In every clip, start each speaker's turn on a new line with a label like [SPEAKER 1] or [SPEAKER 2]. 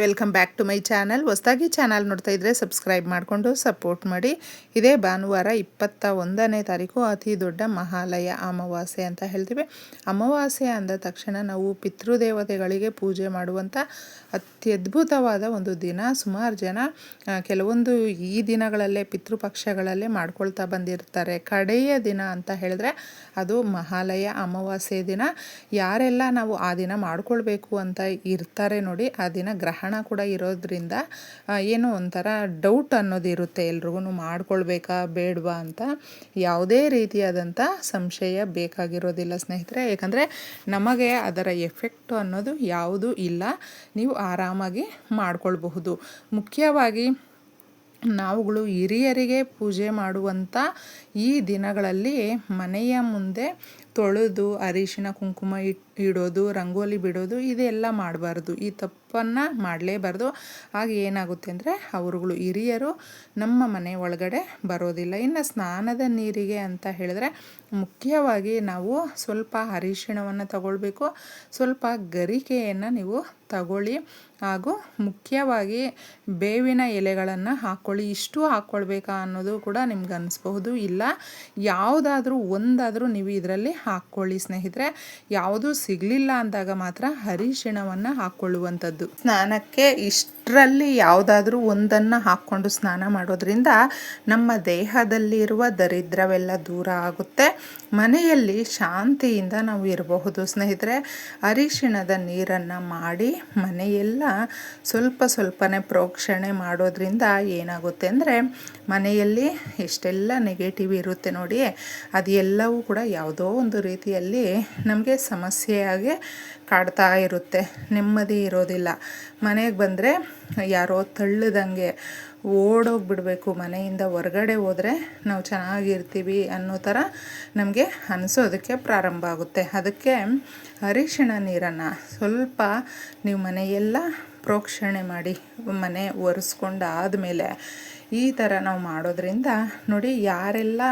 [SPEAKER 1] Welcome back to my channel. ಹೊಸದಾಗಿ channel ನೋಡ್ತಾ ಇದ್ದರೆ ಸಬ್ಸ್ಕ್ರೈಬ್ ಮಾಡಿಕೊಂಡು ಸಪೋರ್ಟ್ ಮಾಡಿ. ಇದೇ ಭಾನುವಾರ ಇಪ್ಪತ್ತ ಒಂದನೇ ತಾರೀಕು, ಅತಿ ದೊಡ್ಡ ಮಹಾಲಯ ಅಮಾವಾಸ್ಯೆ ಅಂತ ಹೇಳ್ತೀವಿ. ಅಮಾವಾಸ್ಯೆ ಅಂದ ತಕ್ಷಣ ನಾವು ಪಿತೃದೇವತೆಗಳಿಗೆ ಪೂಜೆ ಮಾಡುವಂಥ ಅತ್ಯದ್ಭುತವಾದ ಒಂದು ದಿನ. ಸುಮಾರು ಜನ ಕೆಲವೊಂದು ಈ ದಿನಗಳಲ್ಲೇ, ಪಿತೃಪಕ್ಷಗಳಲ್ಲೇ ಮಾಡ್ಕೊಳ್ತಾ ಬಂದಿರ್ತಾರೆ. ಕಡೆಯ ದಿನ ಅಂತ ಹೇಳಿದ್ರೆ ಅದು ಮಹಾಲಯ ಅಮಾವಾಸ್ಯೆ ದಿನ. ಯಾರೆಲ್ಲ ನಾವು ಆ ದಿನ ಮಾಡ್ಕೊಳ್ಬೇಕು ಅಂತ ಇರ್ತಾರೆ ನೋಡಿ, ಆ ದಿನ ಗ್ರಹ ಗ್ರಹಣ ಕೂಡ ಇರೋದ್ರಿಂದ ಏನೋ ಒಂಥರ ಡೌಟ್ ಅನ್ನೋದು ಇರುತ್ತೆ ಎಲ್ರಿಗೂ ಮಾಡ್ಕೊಳ್ಬೇಕಾ, ಬೇಡವಾ ಅಂತ ಯಾವುದೇ ರೀತಿಯಾದಂಥ ಸಂಶಯ ಬೇಕಾಗಿರೋದಿಲ್ಲ ಸ್ನೇಹಿತರೆ. ಯಾಕಂದರೆ ನಮಗೆ ಅದರ ಎಫೆಕ್ಟ್ ಅನ್ನೋದು ಯಾವುದೂ ಇಲ್ಲ. ನೀವು ಆರಾಮಾಗಿ ಮಾಡ್ಕೊಳ್ಬಹುದು. ಮುಖ್ಯವಾಗಿ ನಾವುಗಳು ಹಿರಿಯರಿಗೆ ಪೂಜೆ ಮಾಡುವಂಥ ಈ ದಿನಗಳಲ್ಲಿ ಮನೆಯ ಮುಂದೆ ತೊಳೆದು ಅರಿಶಿನ, ಕುಂಕುಮ ಇಟ್, ಇಡೋದು, ರಂಗೋಲಿ ಬಿಡೋದು, ಇದೆಲ್ಲ ಮಾಡಬಾರ್ದು. ಈ ತಪ್ಪನ್ನು ಮಾಡಲೇಬಾರ್ದು. ಆಗ ಏನಾಗುತ್ತೆ ಅಂದರೆ ಅವರುಗಳು ಹಿರಿಯರು ನಮ್ಮ ಮನೆ ಒಳಗಡೆ ಬರೋದಿಲ್ಲ. ಇನ್ನು ಸ್ನಾನದ ನೀರಿಗೆ ಅಂತ ಹೇಳಿದ್ರೆ ಮುಖ್ಯವಾಗಿ ನಾವು ಸ್ವಲ್ಪ ಅರಿಶಿಣವನ್ನು ತಗೊಳ್ಬೇಕು. ಸ್ವಲ್ಪ ಗರಿಕೆಯನ್ನು ನೀವು ತಗೊಳ್ಳಿ. ಹಾಗೂ ಮುಖ್ಯವಾಗಿ ಬೇವಿನ ಎಲೆಗಳನ್ನು ಹಾಕ್ಕೊಳ್ಳಿ ಇಷ್ಟು ಹಾಕ್ಕೊಳ್ಬೇಕಾ ಅನ್ನೋದು ಕೂಡ ನಿಮ್ಗೆ ಅನಿಸ್ಬಹುದು. ಇಲ್ಲ, ಯಾವುದಾದ್ರೂ, ಒಂದಾದರೂ ನೀವು ಇದರಲ್ಲಿ ಹಾಕ್ಕೊಳ್ಳಿ ಸ್ನೇಹಿತರೆ. ಯಾವುದು ಸಿಗಲಿಲ್ಲ ಅಂದಾಗ ಮಾತ್ರ ಹರಿಶಿಣವನ್ನು ಹಾಕ್ಕೊಳ್ಳುವಂಥದ್ದು ಸ್ನಾನಕ್ಕೆ ಇಷ್ಟರಲ್ಲಿ ಯಾವುದಾದ್ರೂ ಒಂದನ್ನು ಹಾಕ್ಕೊಂಡು ಸ್ನಾನ ಮಾಡೋದ್ರಿಂದ ನಮ್ಮ ದೇಹದಲ್ಲಿರುವ ದರಿದ್ರವೆಲ್ಲ ದೂರ ಆಗುತ್ತೆ. ಮನೆಯಲ್ಲಿ ಶಾಂತಿಯಿಂದ ನಾವು ಇರಬಹುದು. ಸ್ನೇಹಿತರೆ, ಅರಿಶಿಣದ ನೀರನ್ನು ಮಾಡಿ ಮನೆಯೆಲ್ಲ ಸ್ವಲ್ಪ ಸ್ವಲ್ಪನೇ ಪ್ರೋಕ್ಷಣೆ ಮಾಡೋದ್ರಿಂದ ಏನಾಗುತ್ತೆ ಅಂದರೆ ಮನೆಯಲ್ಲಿ ಎಷ್ಟೆಲ್ಲ ನೆಗೆಟಿವ್ ಇರುತ್ತೆ ನೋಡಿ ಅದೆಲ್ಲವೂ ಕೂಡ ಯಾವುದೋ ಒಂದು ರೀತಿಯಲ್ಲಿ ನಮಗೆ ಸಮಸ್ಯೆಯಾಗಿ ಕಾಡ್ತಾ ಇರುತ್ತೆ. ನೆಮ್ಮದಿ ಇರೋದಿಲ್ಲ. ಮನೆಗೆ ಬಂದರೆ ಯಾರೋ ತಳ್ಳದಂಗೆ ಓಡೋಗ್ಬಿಡಬೇಕು. ಮನೆಯಿಂದ ಹೊರಗಡೆ ಹೋದರೆ ನಾವು ಚೆನ್ನಾಗಿರ್ತೀವಿ ಅನ್ನೋ ಥರ ನಮಗೆ ಅನಿಸೋದಕ್ಕೆ ಪ್ರಾರಂಭ ಆಗುತ್ತೆ. ಅದಕ್ಕೆ ಅರಿಶಿಣ ನೀರನ್ನು ಸ್ವಲ್ಪ ನೀವು ಮನೆಯೆಲ್ಲ ಪ್ರೋಕ್ಷಣೆ ಮಾಡಿ, ಮನೆ ಒರೆಸ್ಕೊಂಡಾದಮೇಲೆ ಈ ಥರ ನಾವು ಮಾಡೋದ್ರಿಂದ ನೋಡಿ ಯಾರೆಲ್ಲ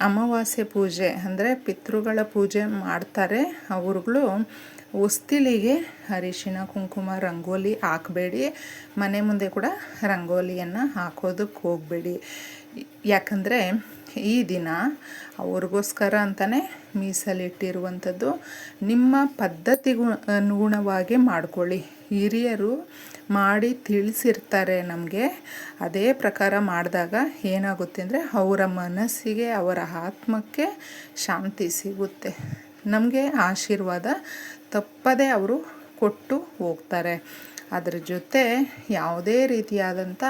[SPEAKER 1] ಅಮಾವಾಸ್ಯೆ ಪೂಜೆ ಅಂದರೆ ಪಿತೃಗಳ ಪೂಜೆ ಮಾಡ್ತಾರೆ. ಅವ್ರುಗಳು ಹೊಸ್ತಿಲಿಗೆ ಅರಿಶಿನ, ಕುಂಕುಮ, ರಂಗೋಲಿ ಹಾಕಬೇಡಿ. ಮನೆ ಮುಂದೆ ಕೂಡ ರಂಗೋಲಿಯನ್ನು ಹಾಕೋದಕ್ಕೆ ಹೋಗಬೇಡಿ. ಯಾಕಂದರೆ ಈ ದಿನ ಅವ್ರಿಗೋಸ್ಕರ ಅಂತಲೇ ಮೀಸಲಿಟ್ಟಿರುವಂಥದ್ದು ನಿಮ್ಮ ಪದ್ಧತಿಗೂ ಅನುಗುಣವಾಗಿ ಮಾಡ್ಕೊಳ್ಳಿ. ಹಿರಿಯರು ಮಾಡಿ ತಿಳಿಸಿರ್ತಾರೆ ನಮಗೆ. ಅದೇ ಪ್ರಕಾರ ಮಾಡಿದಾಗ ಏನಾಗುತ್ತೆ ಅಂದರೆ ಅವರ ಮನಸ್ಸಿಗೆ, ಅವರ ಆತ್ಮಕ್ಕೆ ಶಾಂತಿ ಸಿಗುತ್ತೆ. ನಮಗೆ ಆಶೀರ್ವಾದ ತಪ್ಪದೇ ಅವರು ಕೊಟ್ಟು ಹೋಗ್ತಾರೆ. ಅದರ ಜೊತೆ ಯಾವುದೇ ರೀತಿಯಾದಂಥ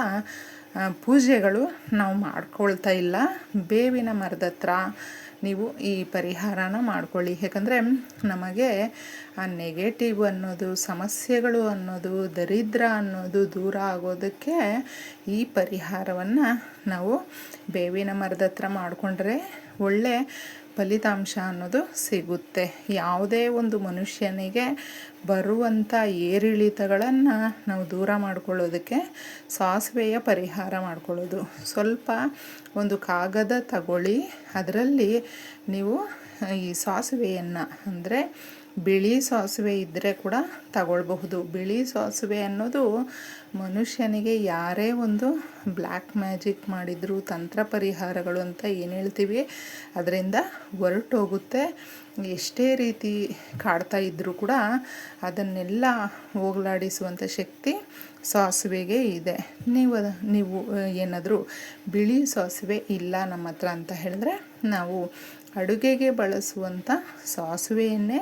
[SPEAKER 1] ಪೂಜೆಗಳು ನಾವು ಮಾಡ್ಕೊಳ್ತಾ ಇಲ್ಲ. ಬೇವಿನ ಮರದ ಹತ್ರ ನೀವು ಈ ಪರಿಹಾರನ ಮಾಡ್ಕೊಳ್ಳಿ. ಯಾಕಂದರೆ ನಮಗೆ ಆ ನೆಗೆಟಿವ್ ಅನ್ನೋದು, ಸಮಸ್ಯೆಗಳು ಅನ್ನೋದು, ದರಿದ್ರ ಅನ್ನೋದು ದೂರ ಆಗೋದಕ್ಕೆ ಈ ಪರಿಹಾರವನ್ನು ನಾವು ಬೇವಿನ ಮರದ ಹತ್ರ ಮಾಡಿಕೊಂಡ್ರೆ ಒಳ್ಳೆ ಫಲಿತಾಂಶ ಅನ್ನೋದು ಸಿಗುತ್ತೆ. ಯಾವುದೇ ಒಂದು ಮನುಷ್ಯನಿಗೆ ಬರುವಂಥ ಏರಿಳಿತಗಳನ್ನು ನಾವು ದೂರ ಮಾಡ್ಕೊಳ್ಳೋದಕ್ಕೆ ಸಾಸಿವೆಯ ಪರಿಹಾರ ಮಾಡ್ಕೊಳ್ಳೋದು. ಸ್ವಲ್ಪ ಒಂದು ಕಾಗದ ತಗೊಳ್ಳಿ, ಅದರಲ್ಲಿ ನೀವು ಈ ಸಾಸಿವೆಯನ್ನು ಅಂದರೆ ಬಿಳಿ ಸಾಸಿವೆ ಇದ್ದರೆ ಕೂಡ ತಗೊಳ್ಬಹುದು. ಬಿಳಿ ಸಾಸುವೆ ಅನ್ನೋದು ಮನುಷ್ಯನಿಗೆ ಯಾರೇ ಒಂದು ಬ್ಲ್ಯಾಕ್ ಮ್ಯಾಜಿಕ್ ಮಾಡಿದರೂ ತಂತ್ರ ಪರಿಹಾರಗಳು ಅಂತ ಏನು ಹೇಳ್ತೀವಿ? ಅದರಿಂದ ಹೊರಟೋಗುತ್ತೆ. ಎಷ್ಟೇ ರೀತಿ ಕಾಡ್ತಾ ಇದ್ದರೂ ಕೂಡ ಅದನ್ನೆಲ್ಲ ಹೋಗಲಾಡಿಸುವಂಥ ಶಕ್ತಿ ಸಾಸುವೆಗೆ ಇದೆ. ನೀವು ನೀವು ಏನಾದರೂ ಬಿಳಿ ಸಾಸಿವೆ ಇಲ್ಲ ನಮ್ಮ ಹತ್ರ ಅಂತ ಹೇಳಿದ್ರೆ ನಾವು ಅಡುಗೆಗೆ ಬಳಸುವಂಥ ಸಾಸಿವೆಯನ್ನೇ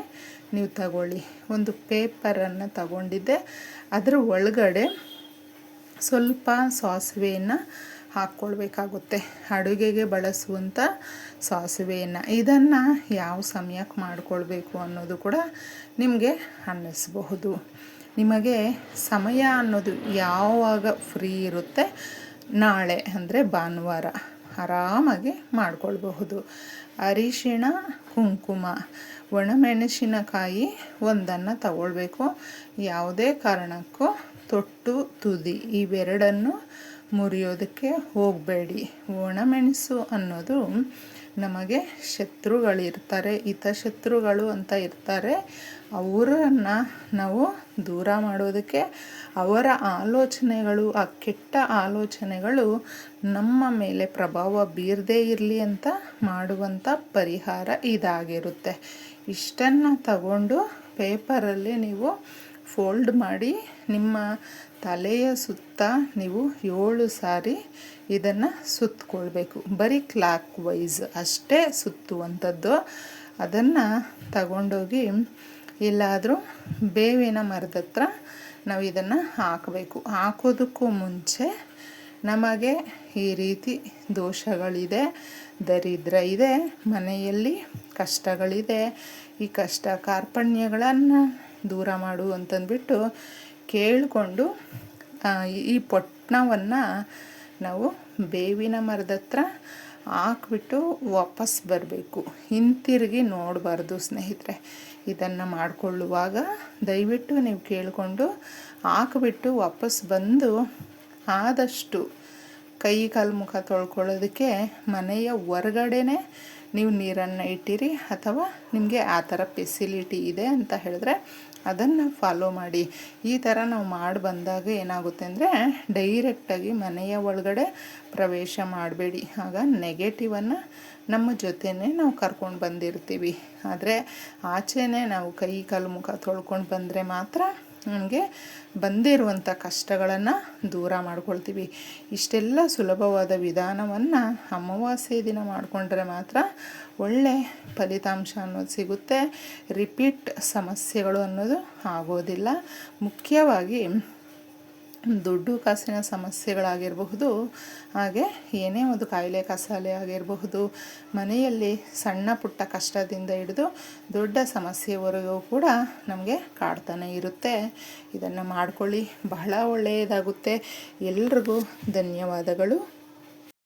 [SPEAKER 1] ನೀವು ತಗೊಳ್ಳಿ. ಒಂದು ಪೇಪರನ್ನು ತಗೊಂಡಿದ್ದೆ. ಅದರ ಒಳಗಡೆ ಸ್ವಲ್ಪ ಸಾಸಿವೆಯನ್ನು ಹಾಕ್ಕೊಳ್ಬೇಕಾಗುತ್ತೆ ಅಡುಗೆಗೆ ಬಳಸುವಂಥ ಸಾಸಿವೆಯನ್ನು. ಇದನ್ನು ಯಾವ ಸಮಯಕ್ಕೆ ಮಾಡಿಕೊಳ್ಬೇಕು ಅನ್ನೋದು ಕೂಡ ನಿಮಗೆ ಅನ್ನಿಸ್ಬಹುದು. ನಿಮಗೆ ಸಮಯ ಅನ್ನೋದು ಯಾವಾಗ ಫ್ರೀ ಇರುತ್ತೆ? ನಾಳೆ ಅಂದರೆ ಭಾನುವಾರ. ಆರಾಮಾಗಿ ಮಾಡಿಕೊಳ್ಬಹುದು. ಅರಿಶಿಣ ಕುಂಕುಮ ಒಣಮೆಣಸಿನಕಾಯಿ ಒಂದನ್ನು ತಗೊಳ್ಬೇಕು. ಯಾವುದೇ ಕಾರಣಕ್ಕೂ ತೊಟ್ಟು ತುದಿ ಇವೆರಡನ್ನು ಮುರಿಯೋದಕ್ಕೆ ಹೋಗಬೇಡಿ. ಒಣಮೆಣಸು ಅನ್ನೋದು ನಮಗೆ ಶತ್ರುಗಳಿರ್ತಾರೆ. ಹಿತಶತ್ರುಗಳು ಅಂತ ಇರ್ತಾರೆ. ಅವರನ್ನು ನಾವು ದೂರ ಮಾಡೋದಕ್ಕೆ ಅವರ ಆಲೋಚನೆಗಳು, ಆ ಕೆಟ್ಟ ಆಲೋಚನೆಗಳು ನಮ್ಮ ಮೇಲೆ ಪ್ರಭಾವ ಬೀರದೇ ಇರಲಿ ಅಂತ ಮಾಡುವಂಥ ಪರಿಹಾರ ಇದಾಗಿರುತ್ತೆ. ಇಷ್ಟನ್ನು ತಗೊಂಡು ಪೇಪರಲ್ಲಿ ನೀವು ಫೋಲ್ಡ್ ಮಾಡಿ ನಿಮ್ಮ ತಲೆಯ ಸುತ್ತ ನೀವು ಏಳು ಸಾರಿ ಇದನ್ನು ಸುತ್ತಕೊಳ್ಬೇಕು ಬರೀ ಕ್ಲಾಕ್ ವೈಸ್ ಅಷ್ಟೇ ಸುತ್ತುವಂಥದ್ದು. ಅದನ್ನು ತಗೊಂಡೋಗಿ ಎಲ್ಲಾದರೂ ಬೇವಿನ ಮರದ ಹತ್ರ ನಾವು ಇದನ್ನು ಹಾಕಬೇಕು. ಹಾಕೋದಕ್ಕೂ ಮುಂಚೆ ನಮಗೆ ಈ ರೀತಿ ದೋಷಗಳಿದೆ, ದರಿದ್ರ ಇದೆ, ಮನೆಯಲ್ಲಿ ಕಷ್ಟಗಳಿದೆ. ಈ ಕಷ್ಟ ಕಾರ್ಪಣ್ಯಗಳನ್ನು ದೂರ ಮಾಡು ಅಂತಂದ್ಬಿಟ್ಟು ಕೇಳಿಕೊಂಡು ಈ ಪೊಟ್ಟಣವನ್ನು ನಾವು ಬೇವಿನ ಮರದ ಹತ್ರ ಹಾಕ್ಬಿಟ್ಟು ವಾಪಸ್ ಬರಬೇಕು. ಹಿಂತಿರುಗಿ ನೋಡಬಾರ್ದು ಸ್ನೇಹಿತರೆ. ಇದನ್ನು ಮಾಡಿಕೊಳ್ಳುವಾಗ ದಯವಿಟ್ಟು ನೀವು ಕೇಳಿಕೊಂಡು ಹಾಕ್ಬಿಟ್ಟು ವಾಪಸ್ ಬಂದು ಆದಷ್ಟು ಕೈ ಕಾಲು ಮುಖ ತೊಳ್ಕೊಳ್ಳೋದಕ್ಕೆ ಮನೆಯ ಹೊರಗಡೆನೇ ನೀವು ನೀರನ್ನು ಇಟ್ಟಿರಿ ಅಥವಾ ನಿಮಗೆ ಆ ಥರ ಫೆಸಿಲಿಟಿ ಇದೆ ಅಂತ ಹೇಳಿದ್ರೆ ಅದನ್ನು ಫಾಲೋ ಮಾಡಿ. ಈ ಥರ ನಾವು ಮಾಡಿ ಬಂದಾಗ ಏನಾಗುತ್ತೆ ಅಂದರೆ ಡೈರೆಕ್ಟಾಗಿ ಮನೆಯ ಒಳಗಡೆ ಪ್ರವೇಶ ಮಾಡಬೇಡಿ. ಆಗ ನೆಗೆಟಿವನ್ನು ನಮ್ಮ ಜೊತೆನೇ ನಾವು ಕರ್ಕೊಂಡು ಬಂದಿರ್ತೀವಿ. ಆದರೆ ಆಚೆನೇ ನಾವು ಕೈ ಕಾಲು ಮುಖ ತೊಳ್ಕೊಂಡು ಬಂದರೆ ಮಾತ್ರ ನಮಗೆ ಬಂದಿರುವಂಥ ಕಷ್ಟಗಳನ್ನು ದೂರ ಮಾಡ್ಕೊಳ್ತೀವಿ. ಇಷ್ಟೆಲ್ಲ ಸುಲಭವಾದ ವಿಧಾನವನ್ನು ಅಮಾವಾಸ್ಯೆ ದಿನ ಮಾಡಿಕೊಂಡ್ರೆ ಮಾತ್ರ ಒಳ್ಳೆ ಫಲಿತಾಂಶ ಅನ್ನೋದು ಸಿಗುತ್ತೆ. ರಿಪೀಟ್ ಸಮಸ್ಯೆಗಳು ಅನ್ನೋದು ಆಗೋದಿಲ್ಲ. ಮುಖ್ಯವಾಗಿ ದುಡ್ಡು ಕಾಸಿನ ಸಮಸ್ಯೆಗಳಾಗಿರಬಹುದು, ಹಾಗೆ ಏನೇ ಒಂದು ಕಾಯಿಲೆ, ಕಸಾಲೆ ಆಗಿರಬಹುದು, ಮನೆಯಲ್ಲಿ ಸಣ್ಣ ಪುಟ್ಟ ಕಷ್ಟದಿಂದ ಹಿಡಿದು ದೊಡ್ಡ ಸಮಸ್ಯೆವರೆಗೂ ಕೂಡ ನಮಗೆ ಕಾಡ್ತಾನೆ ಇರುತ್ತೆ. ಇದನ್ನು ಮಾಡ್ಕೊಳ್ಳಿ. ಬಹಳ ಒಳ್ಳೆಯದಾಗುತ್ತೆ. ಎಲ್ರಿಗೂ ಧನ್ಯವಾದಗಳು.